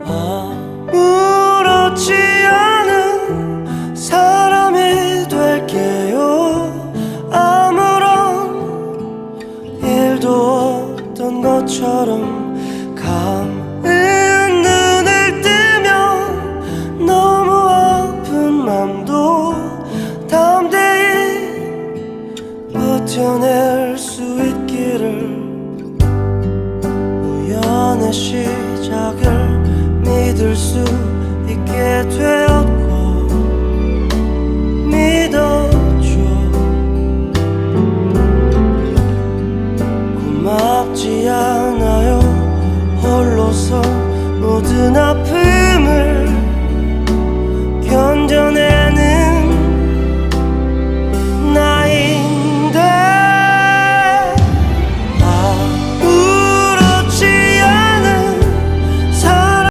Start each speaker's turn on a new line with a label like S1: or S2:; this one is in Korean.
S1: 아무렇지 않은 사람이 될게요. 아무런 일도 없던 것처럼 감은 눈을 뜨면 너무 아픈 맘도 담대히 버텨낼 수 있기를 우연의 시작을 수 있게 되었고 믿어줘. 고맙지 않아요. 홀로서 모든 앞에